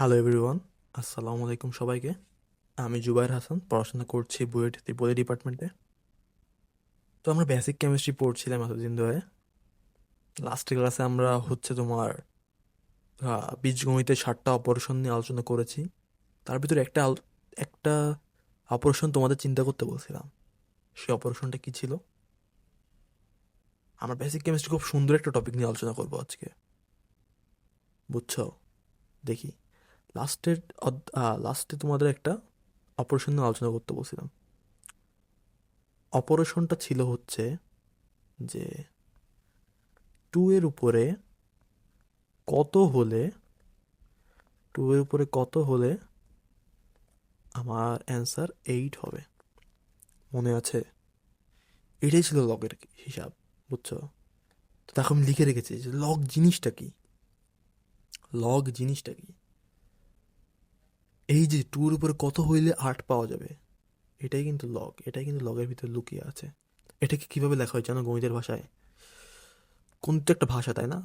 Hello everyone আসসালামু আলাইকুম সবাইকে। আমি জুবাইর হাসান, পড়াশোনা করছি বুয়েট ত্রিপুরা ডিপার্টমেন্টে। তো আমরা বেসিক কেমিস্ট্রি পড়ছিলাম এতদিন ধরে। লাস্টের ক্লাসে আমরা হচ্ছে তোমার বীজগণিতের ষাটটা অপারেশন নিয়ে আলোচনা করেছি। তার ভিতরে একটা একটা অপারেশন তোমাদের চিন্তা করতে বলছিলাম। সেই অপারেশনটা কি ছিল? আমরা বেসিক কেমিস্ট্রি খুব সুন্দর একটা টপিক নিয়ে আলোচনা করব আজকে। বুঝছ? দেখি। লাস্টের লাস্টে তোমাদের একটা অপারেশন নিয়ে আলোচনা করতে বলছিলাম। অপারেশনটা ছিল হচ্ছে যে টু এর উপরে কত হলে টু এর উপরে কত হলে আমার অ্যান্সার এইট হবে। মনে আছে? এটাই ছিল লগের হিসাব, বুঝছ? তো দেখো আমি লিখে রেখেছি যে লগ জিনিসটা কি? লগ জিনিসটা কি? এই যে টুর উপরে কত হইলে আট পাওয়া যাবে, এটাই কিন্তু লগ এটাই কিন্তু লগের ভিতরে লুকিয়ে আছে। এটাকে কীভাবে লেখা হয় জানো গণিতের ভাষায়? কোন তো একটা ভাষা, তাই না?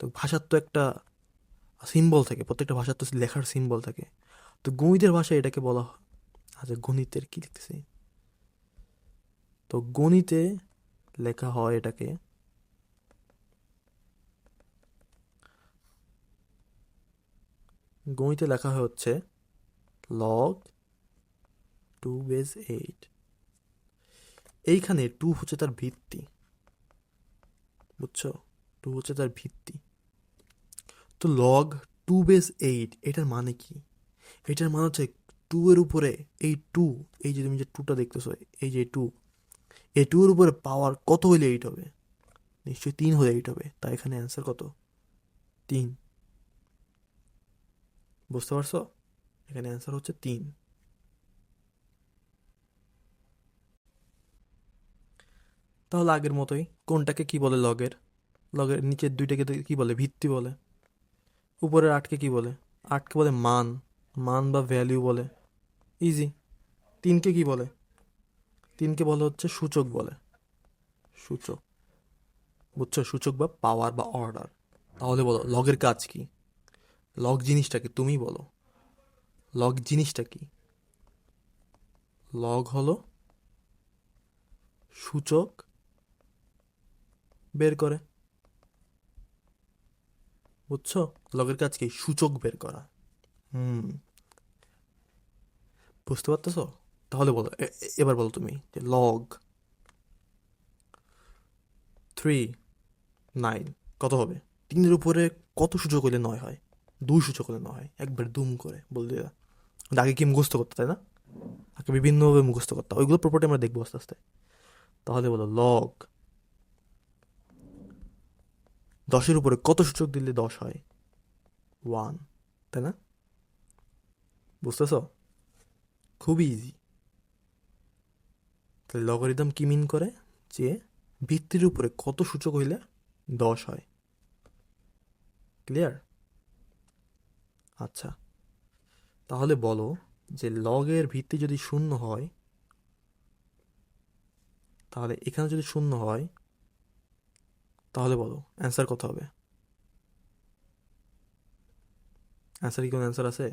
তো ভাষার তো একটা সিম্বল থাকে, প্রত্যেকটা ভাষার তো লেখার সিম্বল থাকে। তো গণিতের ভাষায় এটাকে বলা হয় আচ্ছা গণিতের কি লিখতেছি? তো গণিতে লেখা হয় এটাকে, গণিতে লেখা হয় হচ্ছে লগ টু বেস এইট এইখানে টু হচ্ছে তার ভিত্তি, বুঝছ? টু হচ্ছে তার ভিত্তি। তো লগ টু বেস এইট এটার মানে কি? এটার মানে হচ্ছে টু এর উপরে এই টু এই যে তুমি যে টুটা দেখতেছো, এই যে টু এই টু এর উপরে পাওয়ার কত হইলে এইট হবে? নিশ্চয়ই তিন হলে এইট হবে। তাই এখানে অ্যান্সার কত? তিন। বুঝতে পারছ? এখানে অ্যান্সার হচ্ছে তিন। তাহলে আগের মতোই কোনটাকে কি বলে লগের? লগের নিচের দুইটাকে কি বলে? ভিত্তি বলে। উপরের আটকে কি বলে? আটকে বলে মান। মান বা ভ্যালিউ বলে। ইজি তিনকে কি বলে? তিনকে বলে হচ্ছে সূচক বলে। সূচক। বুঝছ? সূচক বা পাওয়ার বা অর্ডার তাহলে বলো, লগের কাজ কি? লগ জিনিসটাকে তুমি বলো। লগ জিনিসটা কি? লগ হলো সূচক বের করে। বুঝছ? লগের কাজ কি? সূচক বের করা। হুম। বুঝতে পারতেছো? তাহলে বলো এবার বলো তুমি যে লগ থ্রি নাইন কত হবে? তিনের উপরে কত সূচক হলে নয় হয়? দুই সূচক হলে নয় হয়। একবার দুম করে বল দিয়ে। আগে কি মুখস্থ করতে, তাই না? আগে বিভিন্নভাবে মুখস্থ করতে। ওইগুলো প্রপার্টি আমরা দেখব আস্তে আস্তে। তাহলে বলো লগ দশের উপরে কত সূচক দিলে দশ হয়? ওয়ান তাই না? বুঝতেছ? খুবই ইজি তাহলে লগারিদম কি মিন করে? যে ভিত্তির উপরে কত সূচক হইলে দশ হয়। ক্লিয়ার আচ্ছা। তাহলে বলো যে লগের ভিত্তি যদি শূন্য হয়, তাহলে এখানে যদি শূন্য হয়, তাহলে বলো অ্যান্সার কত হবে? অ্যান্সার কি কোনো অ্যান্সার আছে?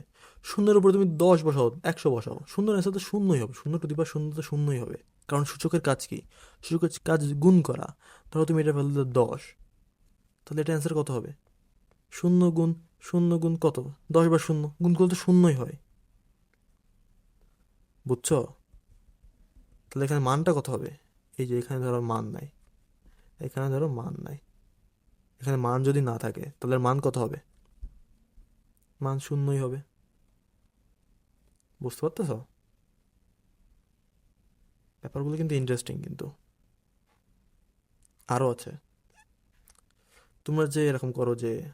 শূন্যের উপরে তুমি দশ বসাও, একশো বসাও। শূন্যর অ্যান্সার তো শূন্যই হবে, শূন্য টু দি পাওয়ার শূন্য তো শূন্যই হবে। কারণ সূচকের কাজ কি? সূচকের কাজ গুণ করা। ধরো তুমি এটা ফেললে দশ, তাহলে এটা অ্যান্সার কত হবে? শূন্য গুণ শূন্য গুণ কত? দশ বা শূন্য। গুণ করলে তো শূন্যই হয়। বুঝছ? তাহলে এখানে মানটা কত হবে? এই যে এখানে ধরো মান নাই। এখানে ধরো মান নাই। এখানে মান যদি না থাকে, তাহলে মান কত হবে? মান শূন্যই হবে। বুঝতে পারতেছ? ব্যাপারগুলো কিন্তু ইন্টারেস্টিং কিন্তু। আরও আছে। তোমরা যে এরকম করো যে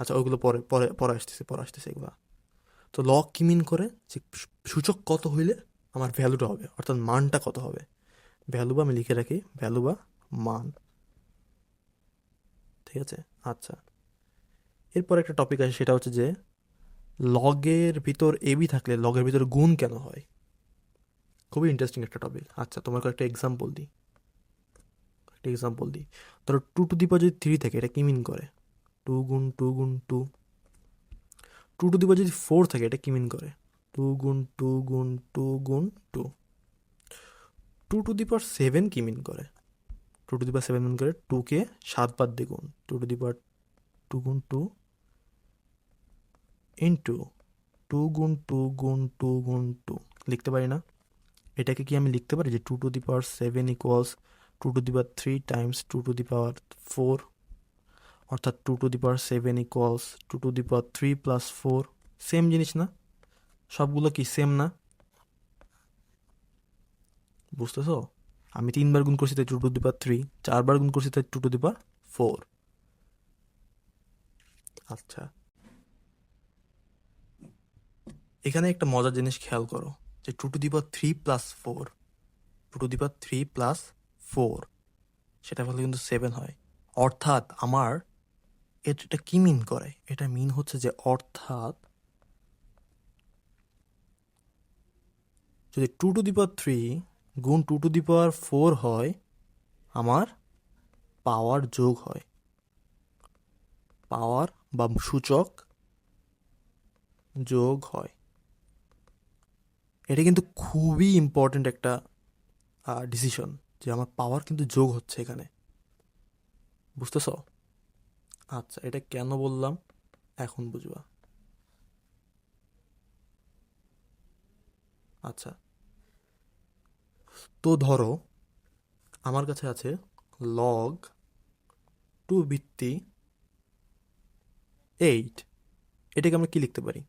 আচ্ছা ওইগুলো পরে পরে পরে আসতেছে পরে আসতেছে এগুলো। তো লগ কি মিন করে? যে সূচক কত হইলে আমার ভ্যালুটা হবে? অর্থাৎ মানটা কত হবে? ভ্যালু বা আমি লিখে রাখি ভ্যালু বা মান। ঠিক আছে? আচ্ছা। এরপর একটা টপিক আছে সেটা হচ্ছে যে লগের ভিতর এবি থাকলে লগের ভিতর গুণ কেন হয়? খুবই ইন্টারেস্টিং একটা টপিক আচ্ছা তোমাকে একটা এক্সাম্পল দিই। একটা এক্সাম্পল দিই। ধরো টু টু দি পাওয়ার যদি থ্রি থাকে, এটা কি মিন করে? টু গুণ টু গুণ two. Two to the power যদি ফোর থাকে, এটা কি মিন করে? টু গুণ টু গুণ টু গুণ two. Two to the seven কি মিন করে? Two to the seven mean করে টুকে সাতবার গুণ টু টু দি টু গুণ টু ইন্টু টু গুণ টু গুণ টু গুণ টু। লিখতে পারি না? এটাকে কি আমি লিখতে পারি? যে two to the power seven equals two to the power three times two to the power four অর্থাৎ two to the power seven equals two to the power three plus four same জিনিস না? সবগুলো কি same না? বুঝতেছো? আমি তিনবার গুণ করছি তাই two to the power three চারবার গুণ করছি তাই two to the power four আচ্ছা। এখানে একটা মজার জিনিস খেয়াল করো, যে two to the power three plus four two to the power three plus four সেটা ফলে কিন্তু সেভেন হয়। অর্থাৎ আমার এট- কি মিন করে? এটা মিন হচ্ছে যে অর্থাৎ যদি two to the power three গুণ two to the power four হয়, আমার পাওয়ার যোগ হয়। পাওয়ার বা সূচক যোগ হয়। এটা কিন্তু খুবই ইম্পর্ট্যান্ট একটা ডিসিশন যে আমার পাওয়ার কিন্তু যোগ হচ্ছে এখানে। বুঝতেছ? আচ্ছা এটা কেন বললাম? এখন বুঝবা। আচ্ছা। তো ধরো, আমার কাছে আছে লগ টু ভিত্তি এইট এটাকে আমরা কি লিখতে পারি?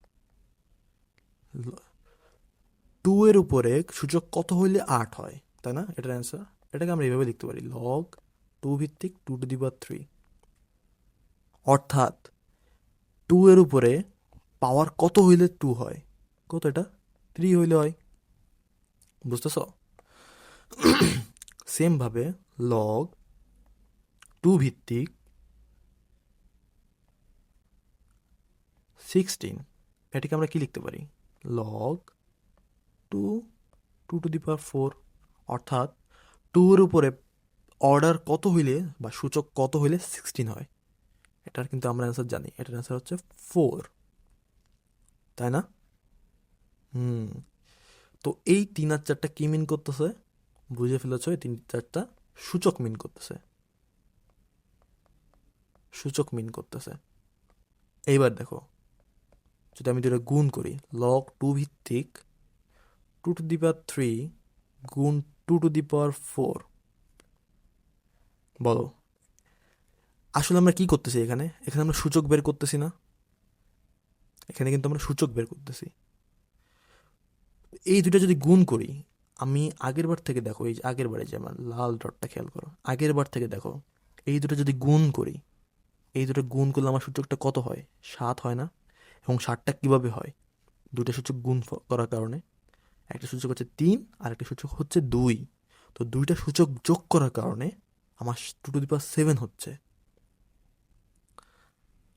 টু এর উপরে সূচক কত হইলে আট হয়? তাই না? এটার অ্যান্সার এটাকে আমরা এইভাবে লিখতে পারি। লগ টু ভিত্তিক two to the power three অর্থাৎ টু এর উপরে পাওয়ার কত হইলে টু হয়? কত এটা? থ্রি হইলে হয়। বুঝতেছ? সেমভাবে লগ টু ভিত্তিক সিক্সটিন এটাকে আমরা কি লিখতে পারি? Log two two to the power four অর্থাৎ টু এর উপরে অর্ডার কত হইলে বা সূচক কত হইলে সিক্সটিন হয়? এটার কিন্তু আমরা অ্যান্সার জানি। এটার অ্যান্সার হচ্ছে ফোর তাই না? হুম। তো এই তিন আর চারটা কি মিন করতেছে? বুঝে ফেলেছ, এই তিন চারটা সূচক মিন করতেছে। সূচক মিন করতেছে। এইবার দেখো, যদি আমি দুটো গুণ করি লগ টু ভিত্তিক two to the power three গুণ two to the power four বলো। আসলে আমরা কি করতেছি এখানে? এখানে আমরা সূচক বের করতেছি না? এখানে কিন্তু আমরা সূচক বের করতেছি। এই দুটো যদি গুণ করি, আমি আগের বার থেকে দেখো, এই আগের বারে যে আমার লাল ডটটা খেয়াল করো, আগের বার থেকে দেখো, এই দুটো যদি গুণ করি, এই দুটো গুণ করলে আমার সূচকটা কত হয়? সাত হয় না? এবং ষাটটা কীভাবে হয়? দুটো সূচক গুণ করার কারণে। একটা সূচক হচ্ছে তিন, আর একটা সূচক হচ্ছে দুই। তো দুইটা সূচক যোগ করার কারণে আমার টু টু দি সেভেন হচ্ছে।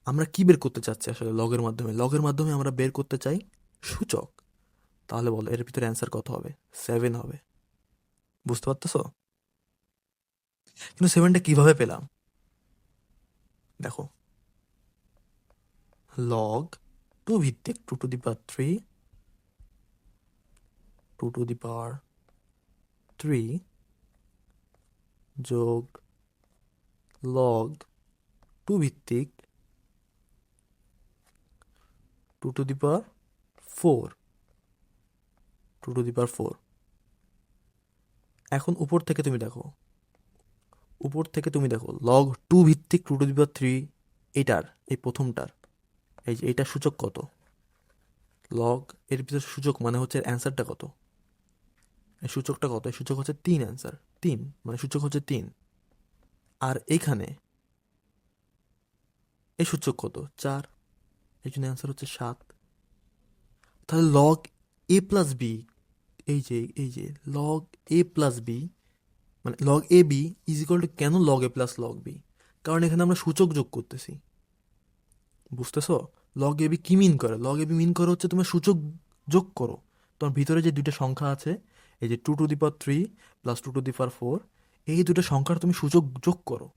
আমরা কি বের করতে চাচ্ছি আসলে লগের মাধ্যমে? লগের মাধ্যমে আমরা বের করতে চাই সূচক। তাহলে বলো, এর ভিতরে অ্যান্সার কত হবে? সেভেন হবে। বুঝতে পারতেছো? কিন্তু সেভেনটা কীভাবে পেলাম? দেখো। লগ টু ভিত্তিক two to the power three two to the power three যোগ লগ টু ভিত্তিক two to the power four. Two to the power four. এখন উপর থেকে তুমি দেখো। উপর থেকে তুমি দেখো লগ টু ভিত্তিক two to the power three এটার এই প্রথমটার, এই যে এইটার সূচক কত? লগ এর ভিতরে সূচক মানে হচ্ছে অ্যান্সারটা কত? এই সূচকটা কত? এই সূচক হচ্ছে তিন অ্যান্সার তিন মানে সূচক হচ্ছে তিন। আর এইখানে এই সূচক কত? চার এই জন্য অ্যান্সার হচ্ছে সাত। তাহলে লগ এ প্লাস বি এই যে এই যে লগ এ প্লাস বি মানে log A B is equal to কেন log A plus log B কারণ এখানে আমরা সূচক যোগ করতেছি। বুঝতেছো? লগ এ বি কি মিন করে? লগ এ বি মিন করে হচ্ছে তোমার সূচক যোগ করো। তোমার ভিতরে যে দুইটা সংখ্যা আছে, এই যে two to the power three plus two to the power four এই দুটো সংখ্যার তুমি সূচক যোগ করো।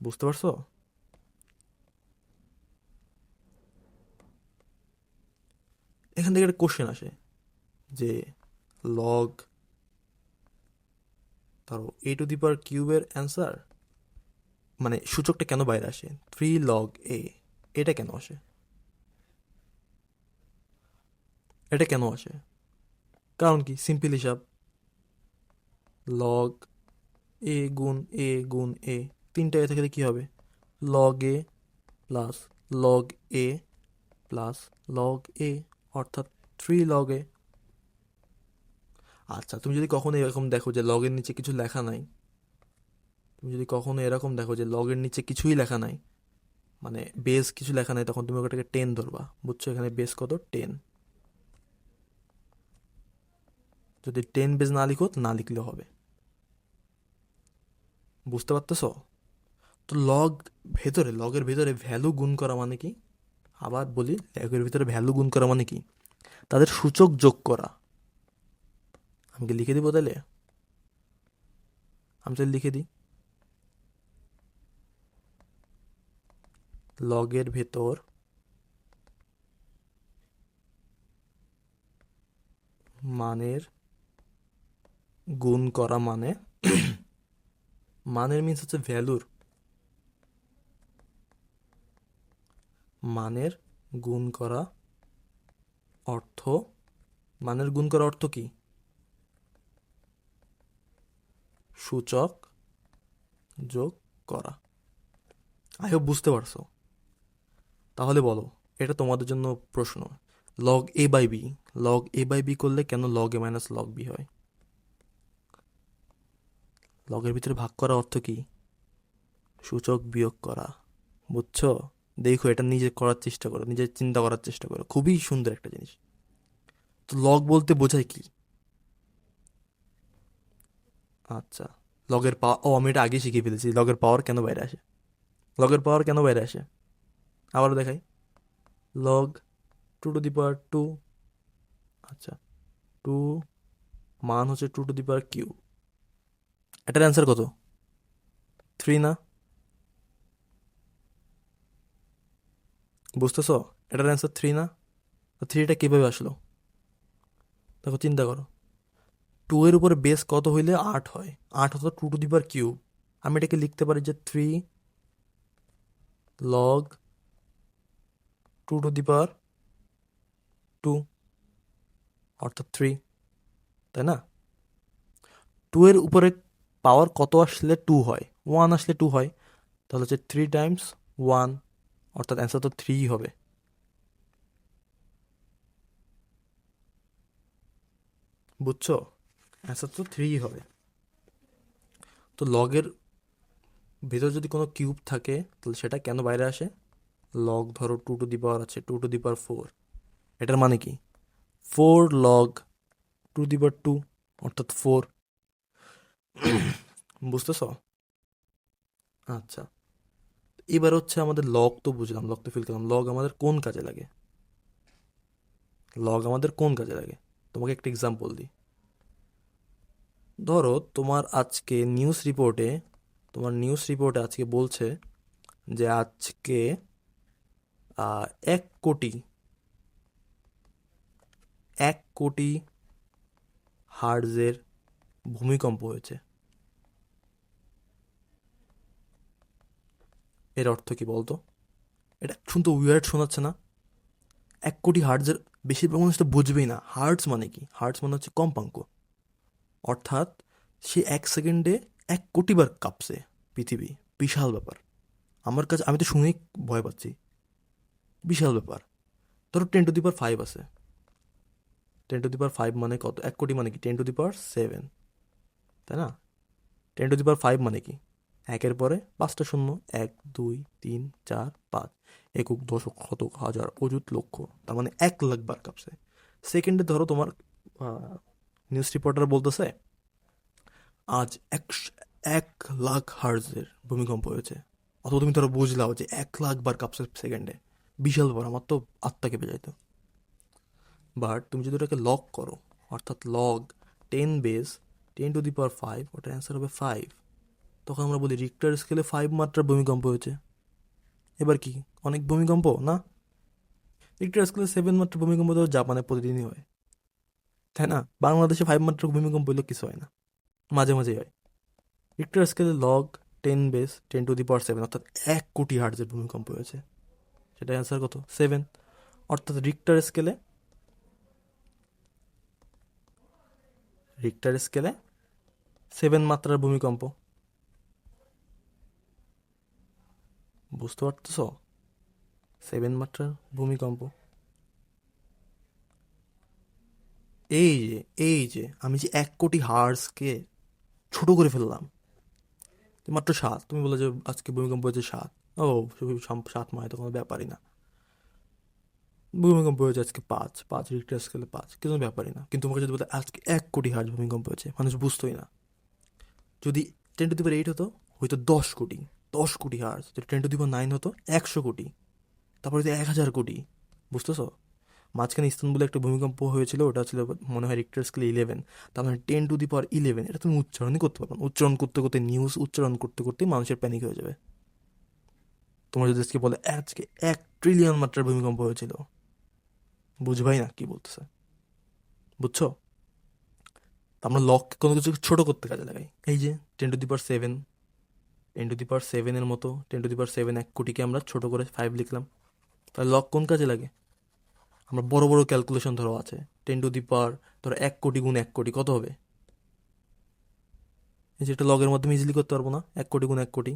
বুঝতে পারছ? এখান থেকে একটা কোশ্চেন আসে, যে লগ ধরো এ টু দি পাওয়ার কিউবের অ্যান্সার মানে সূচকটা কেন বাইরে আসে? থ্রি লগ এ এটা কেন আসে? এটা কেন আসে? কারণ কি? সিম্পল হিসাব। লগ এ গুণ এ গুণ এ তিনটা এ থেকে কী হবে? Log A plus log A plus log A অর্থাৎ থ্রি লগে আচ্ছা তুমি যদি কখনো এরকম দেখো যে লগের নিচে কিছু লেখা নাই, তুমি যদি কখনো এরকম দেখো যে লগের নিচে কিছুই লেখা নাই মানে বেস কিছু লেখা নাই, তখন তুমি ওটাকে টেন ধরবা। বুঝছ? এখানে বেস কত? টেন যদি টেন বেস না লিখো না লিখলেও হবে। বুঝতে পারতেছ? তো লগ ভেতরে লগের ভেতরে ভ্যালু গুণ করা মানে কি? আবার বলি লগের ভিতরে ভ্যালু গুণ করা মানে কি? তাদের সূচক যোগ করা। আমি কি লিখে দিব তাহলে? আমি তাহলে লিখে দিই। লগের ভেতর মানের গুণ করা মানে মানের মিন্স হচ্ছে ভ্যালুর মানের গুণ করা অর্থ। মানের গুণ করা অর্থ কি? সূচক যোগ করা। আই হোপ বুঝতে পারছ। তাহলে বলো, এটা তোমাদের জন্য প্রশ্ন। Log A by B log A by B করলে কেন log A minus log B হয়? লগের ভিতরে ভাগ করা অর্থ কি? সূচক বিয়োগ করা। বুঝছ? দেখো এটা নিজে করার চেষ্টা করো, নিজে চিন্তা করার চেষ্টা করো। খুবই সুন্দর একটা জিনিস। তো লগ বলতে বোঝায় কি? আচ্ছা লগের পাওয়ার ও আমি এটা আগে শিখিয়ে ফেলেছি লগের পাওয়ার কেন বাইরে আসে? লগের পাওয়ার কেন বাইরে আসে? আবারও দেখাই। Log two to the power two আচ্ছা টু মান হচ্ছে two to the power cube এটার অ্যান্সার কত? থ্রি না? বুঝতেছ? এটার অ্যান্সার থ্রি না? থ্রিটা কীভাবে আসলো? দেখো, চিন্তা করো। টু এর উপরে বেস কত হইলে আট হয়? আট হতো two to the power cube আমি এটাকে লিখতে পারি যে three log two to the power two অর্থাৎ থ্রি তাই না? টু এর উপরে পাওয়ার কত আসলে টু হয়? ওয়ান আসলে টু হয়। তাহলে হচ্ছে থ্রি টাইমস ওয়ান অর্থাৎ অ্যান্সার তো থ্রি হবে। বুঝছ? অ্যান্সার তো থ্রি হবে। তো লগের ভেতর যদি কোনো কিউব থাকে, তাহলে সেটা কেন বাইরে আসে? লগ ধরো টু টু দি পাওয়ার আছে two to the power four এটার মানে কি? Four log two the power two অর্থাৎ ফোর বুঝতেছ? আচ্ছা। এবার হচ্ছে আমাদের লগ তো বুঝলাম লগ তো ফিল করলাম। লগ আমাদের কোন কাজে লাগে? লগ আমাদের কোন কাজে লাগে? তোমাকে একটা এক্সাম্পল দিই। ধরো তোমার আজকে নিউজ রিপোর্টে তোমার নিউজ রিপোর্টে আজকে বলছে যে আজকে এক কোটি এক কোটি হার্জের ভূমিকম্প হয়েছে। এর অর্থ কি বলতো? এটা শুনতে উইয়ার্ড শোনাচ্ছে না? এক কোটি হার্টজের বেশিরভাগ মানুষ তো বুঝবেই না। হার্টস মানে কি? হার্টস মানে হচ্ছে কম্পাঙ্ক। অর্থাৎ সে এক সেকেন্ডে এক কোটি বার কাঁপছে পৃথিবী। বিশাল ব্যাপার। আমার কাছে, আমি তো শুনেই ভয় পাচ্ছি। বিশাল ব্যাপার। ধরো ten to the power five আছে। Ten to the power five মানে কত? এক কোটি মানে কি? Ten to the power seven তাই না? Ten to the power five মানে কি? একের পরে পাঁচটা শূন্য এক, দুই, তিন, চার, পাঁচ একক দশক শতক হাজার অযুত লক্ষ, তার মানে এক লাখ বার কাঁপছে। সেকেন্ডে ধরো তোমার নিউজ রিপোর্টার বলতেছে, আজ এক এক লাখ হার্জের ভূমিকম্প হয়েছে। অথবা তুমি ধরো বুঝলাও যে এক লাখ বার কাঁপছে সেকেন্ডে। বিশাল ব্যাপার আমার তো আত্মা কেঁপে যাইতো। বাট তুমি যদি ওটাকে লক করো, অর্থাৎ log ten base ten to the power five ওটার অ্যান্সার হবে ফাইভ তখন আমরা বলি রিক্টার স্কেলে ফাইভ মাত্রার ভূমিকম্প হয়েছে। এবার কি? অনেক ভূমিকম্প, না? রিক্টার স্কেলে সেভেন মাত্রা ভূমিকম্প তো জাপানে প্রতিদিনই হয়। তাই না? বাংলাদেশে ফাইভ মাত্রা ভূমিকম্প হইলেও কিছু হয় না। মাঝে মাঝেই হয়। রিক্টার স্কেলে log ten base ten to the power seven অর্থাৎ এক কোটি হার্টজের ভূমিকম্প হয়েছে। সেটা অ্যান্সার কত? সেভেন অর্থাৎ রিক্টার স্কেলে রিক্টার স্কেলে সেভেন মাত্রার ভূমিকম্প। বুঝতে পারতেছ? সেভেন মাত্রার ভূমিকম্প। এই যে এই যে, আমি যে এক কোটি হার্সকে ছোট করে ফেললাম। মাত্র সাত, তুমি বলে যে আজকে ভূমিকম্প হয়েছে সাত। ও সাত মায় তো কোনো ব্যাপারই না। ভূমিকম্প হয়েছে আজকে পাঁচ পাঁচ রিক্টার স্কেলে পাঁচ, কোনো ব্যাপারই না। কিন্তু তোমাকে যদি বলতে আজকে এক কোটি হার্স ভূমিকম্প হয়েছে, মানুষ বুঝতোই না। যদি টেন টু দি এইট হতো, হয়তো দশ কোটি। দশ কোটি hertz ten to the nine হতো, একশো কোটি। তারপরে যদি এক হাজার কোটি, বুঝতেছো? মাঝখানে ইস্তানবুলে একটা ভূমিকম্প হয়েছিল, ওটা ছিল মনে হয় রিক্টার স্কেলে ইলেভেন তার মানে ten to the power eleven এটা তুমি উচ্চারণই করতে পারবে উচ্চারণ করতে করতে নিউজ উচ্চারণ করতে করতে মানুষের প্যানিক হয়ে যাবে। তোমার যদি আজকে বলে আজকে এক ট্রিলিয়ন মাত্রার ভূমিকম্প হয়েছিল। বুঝবাই না কি বলতেছে। বুঝছ? আমরা লক কোনো কিছু ছোটো করতে কাজে লাগাই। এই যে ten to the power seven ten to the power সেভেনের মতো ten to the power seven এক কোটিকে আমরা ছোট করে ফাইভ লিখলাম। তাহলে লক কোন কাজে লাগে? আমরা বড় বড় ক্যালকুলেশন ধরো আছে টেন টু দি পাওয়ার ধরো এক কোটি গুণ এক কোটি, কত হবে? এই যে এটা লগের মাধ্যমে ইজিলি করতে পারব না, এক কোটি গুণ এক কোটি।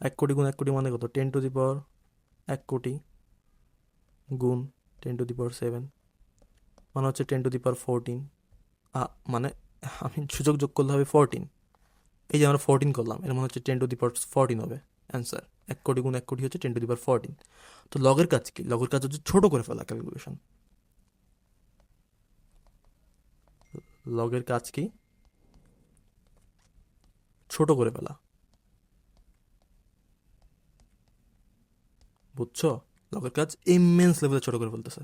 এক কোটি গুণ এক কোটি মানে কত? টেন টু দি পাওয়ার এক কোটি গুণ ten to the power seven মানে হচ্ছে ten to the power fourteen মানে আমি সুযোগ যোগ করলে হবে ফোরটিন এই যে আমরা ফোরটিন করলাম, এর মানে হচ্ছে ten to the power fourteen হবে। অ্যান্সার এক কোটি গুণ এক কোটি হচ্ছে ten to the power fourteen তো লগের কাজ কি? লগের কাজ হচ্ছে ছোট করে ফেলা ক্যালকুলেশন লগের কাজ কি? ছোট করে ফেলা। বুঝছ? লগের কাজ ইমেন্স লেভেলে ছোট করে ফেলতেছে।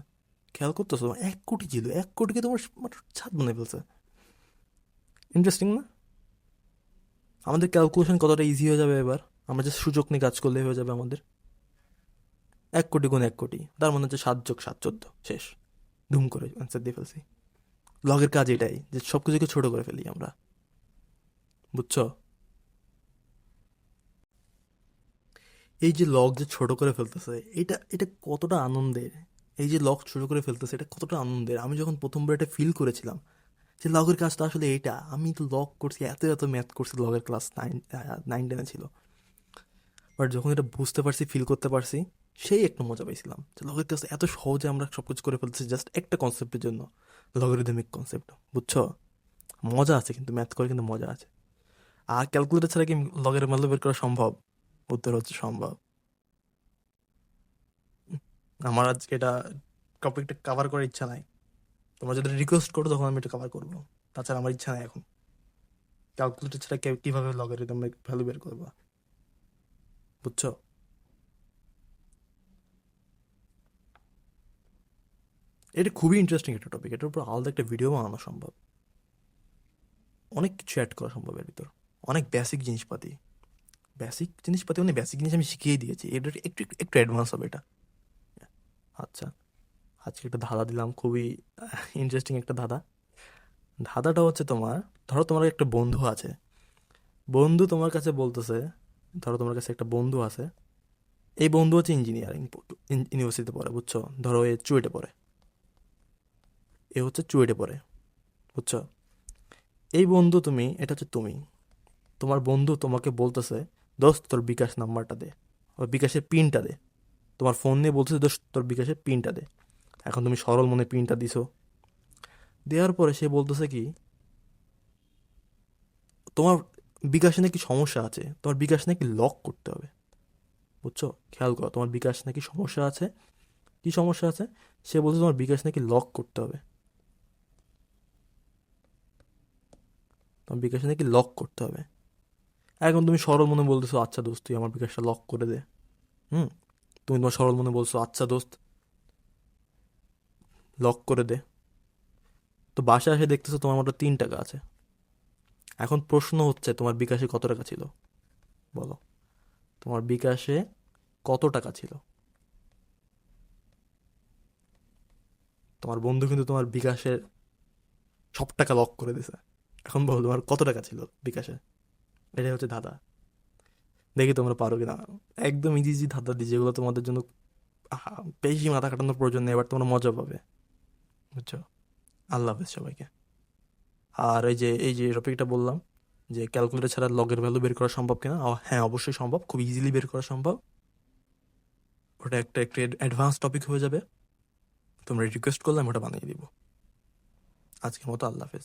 খেয়াল করতেছো? এক কোটি ছিল, এক কোটিকে তোমার ছাদ বানিয়ে ফেলছে। ইন্টারেস্টিং না? আমাদের ক্যালকুলেশন কতটা ইজি হয়ে যাবে এবার? আমরা যে সুযোগ নিয়ে কাজ করলে হয়ে যাবে আমাদের। এক কোটি গুণ এক কোটি, তার মনে হচ্ছে সাত যোগ সাত চোদ্দ, শেষ। ধুম করে অ্যান্সার দিয়ে ফেলছি। লগের কাজ এটাই, যে সব কিছুকে ছোটো করে ফেলি আমরা। বুঝছ? এই যে লগ যে ছোট করে ফেলতেছে, এটা এটা কতটা আনন্দের? এই যে লগ ছোট করে ফেলতেছে, এটা কতটা আনন্দের? আমি যখন প্রথমবার এটা ফিল করেছিলাম যে লগের কাজটা আসলে এইটা। আমি তো লগ করছি, এত এত ম্যাথ করছি লগের ক্লাস নাইন নাইন টেনে ছিল। বাট যখন এটা বুঝতে পারছি ফিল করতে পারছি, সেই একটা মজা পাইছিলাম। যে লগের কাজ এত সহজে আমরা সব কিছু করে ফেলতেছি জাস্ট একটা কনসেপ্টের জন্য। লগারিদমিক কনসেপ্ট বুঝছ? মজা আছে কিন্তু ম্যাথ করে কিন্তু মজা আছে। আর ক্যালকুলেটর ছাড়া কি লগের মূল্য বের করা সম্ভব? উত্তর হচ্ছে সম্ভব। আমার আজকে এটা টপিকটা কভার করার ইচ্ছা নাই। তোমরা যদি রিকোয়েস্ট করো, তখন আমি এটা কভার করব। তাছাড়া আমার ইচ্ছা নাই এখন। ক্যালকুলেটর ছাড়া কীভাবে লগারিদম ভ্যালু বের করব? বুঝছ? এটা খুবই ইন্টারেস্টিং একটা টপিক এটার উপর আলাদা একটা ভিডিও বানানো সম্ভব। অনেক কিছু অ্যাড করা সম্ভব এর ভিতর। অনেক বেসিক জিনিসপাতি। বেসিক জিনিসপাতি মানে বেসিক জিনিস আমি শিখিয়ে দিয়েছি। এটা একটু একটু অ্যাডভান্স হবে এটা। আচ্ছা। আজকে একটা ধাঁধা দিলাম, খুবই ইন্টারেস্টিং একটা ধাঁধা। ধাঁধাটা হচ্ছে তোমার, ধরো তোমার একটা বন্ধু আছে। বন্ধু তোমার কাছে বলতেছে, ধরো তোমার কাছে একটা বন্ধু আছে। এই বন্ধু হচ্ছে ইঞ্জিনিয়ারিং ইউনিভার্সিটিতে পড়ে, বুঝছ? ধরো এ চুয়েটে পড়ে। এ হচ্ছে চুয়েটে পড়ে, বুঝছ? এই বন্ধু তুমি, এটা হচ্ছে তুমি। তোমার বন্ধু তোমাকে বলতেছে, দোস্ত, তোর বিকাশ নাম্বারটা দে ওর বিকাশের পিনটা দে। তোমার ফোন নিয়ে বলতেছে, দোস্ত, তোর বিকাশের পিনটা দে। এখন তুমি সরল মনে পিনটা দিছো। দেওয়ার পরে সে বলতেছে কি, তোমার বিকাশে নাকি সমস্যা আছে, তোমার বিকাশ নাকি লক করতে হবে। বুঝছ? খেয়াল করো, তোমার বিকাশ নাকি সমস্যা আছে। কি সমস্যা আছে? সে বলছে তোমার বিকাশ নাকি লক করতে হবে। তোমার বিকাশে নাকি লক করতে হবে। এখন তুমি সরল মনে বলতেছো আচ্ছা দোস্ত, তুই আমার বিকাশটা লক করে দে। হুম? তুমি তোমার সরল মনে বলছো আচ্ছা দোস্ত লক করে দে। তো বাসায় এসে দেখতেছো তোমার মাত্র তিন টাকা আছে। এখন প্রশ্ন হচ্ছে, তোমার বিকাশে কত টাকা ছিল? বলো। তোমার বিকাশে কত টাকা ছিল? তোমার বন্ধু কিন্তু তোমার বিকাশের সব টাকা লক করে দিছে। এখন বলো, তোমার কত টাকা ছিল বিকাশে? এটাই হচ্ছে ধাঁধা। দেখি তোমরা পারো কিনা। একদম ইজি ইজি ধাঁধা দিই যেগুলো তোমাদের জন্য বেশি মাথা কাটানোর প্রয়োজন নেই, এবার তোমরা মজা পাবে। বুঝছ? আল্লাহ হাফেজ সবাইকে। আর এই যে এই যে টপিকটা বললাম, যে ক্যালকুলেটর ছাড়া লগের ভ্যালু বের করা সম্ভব কিনা? হ্যাঁ অবশ্যই সম্ভব, খুব ইজিলি বের করা সম্ভব। ওটা একটা, একটু অ্যাডভান্স টপিক হয়ে যাবে। তোমরা রিকোয়েস্ট করলে আমি ওটা বানিয়ে দিব। আজকের মতো আল্লাহ হাফেজ।